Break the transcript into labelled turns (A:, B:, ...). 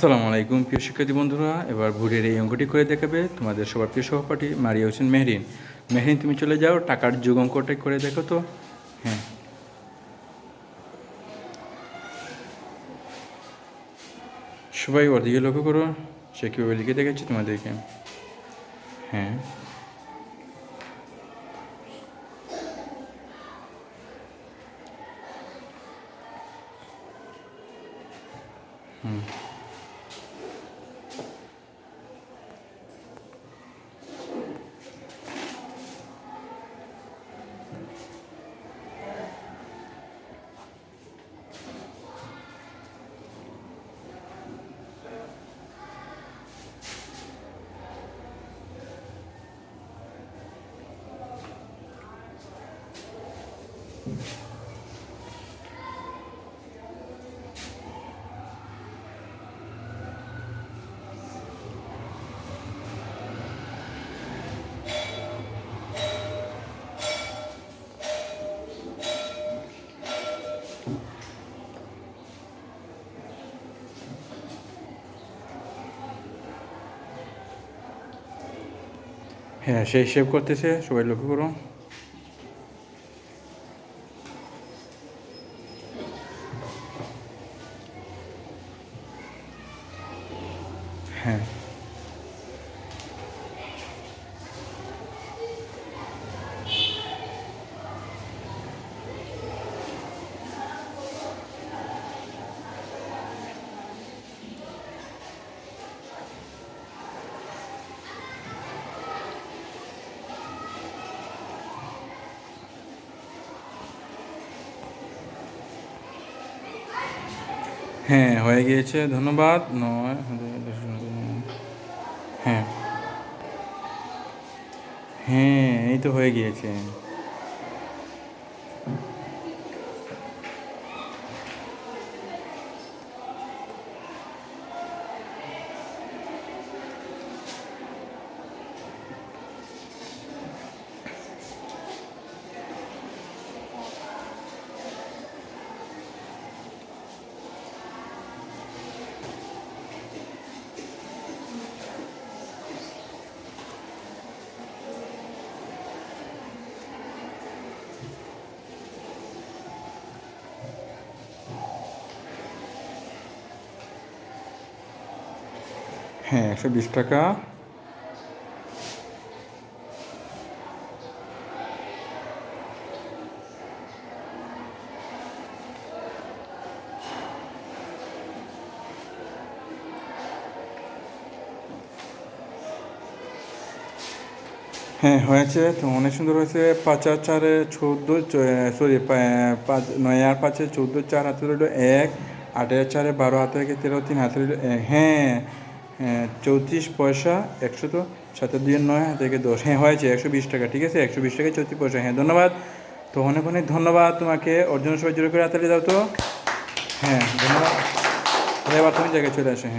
A: আসসালামু আলাইকুম, প্রিয় শিক্ষার্থী বন্ধুরা। এবার ভোরের এই অঙ্কটি করে দেখাবে তোমাদের সবার প্রিয় সহপাঠী মারিয়া হোসেন মেহরিন। মেহরিন, তুমি চলে যাও, টাকার যোগ অঙ্কটা করে দেখো তো। হ্যাঁ। সবাই ওর দিকে লক্ষ্য করো, সে কীভাবে লিখে দেখাচ্ছে তোমাদেরকে। হ্যাঁ। হুম। হ্যাঁ সে হিসেব করতেছে সবাই লক্ষ্য করো হ্যাঁ। হ্যাঁ হয়ে গিয়েছে ধন্যবাদ। নয় হ্যাঁ হ্যাঁ। এই তো হয়ে গিয়েছে। হ্যাঁ একশো বিশ টাকা। হ্যাঁ হয়েছে তো, অনেক সুন্দর হয়েছে। পাঁচ আর চারে চৌদ্দো সরি পাঁচ, নয় আর পাঁচে চৌদ্দো, চার হাতে রইল এক আটের চারে বারো, হাতে তেরো তিন, হাতে রইল হ্যাঁ। চৌত্রিশ পয়সা একশো তো, সাতের দুই নয় থেকে দশ। হ্যাঁ হয়েছে, একশো বিশ টাকা, ঠিক আছে? একশো বিশ টাকা চৌত্রিশ পয়সা। হ্যাঁ ধন্যবাদ। তো অনেক অনেক ধন্যবাদ তোমাকে। অর্জন সবাই জোরে করে হাতালি দাও তো। হ্যাঁ ধন্যবাদ। এবার তুমি জায়গায় চলে আসে হ্যাঁ।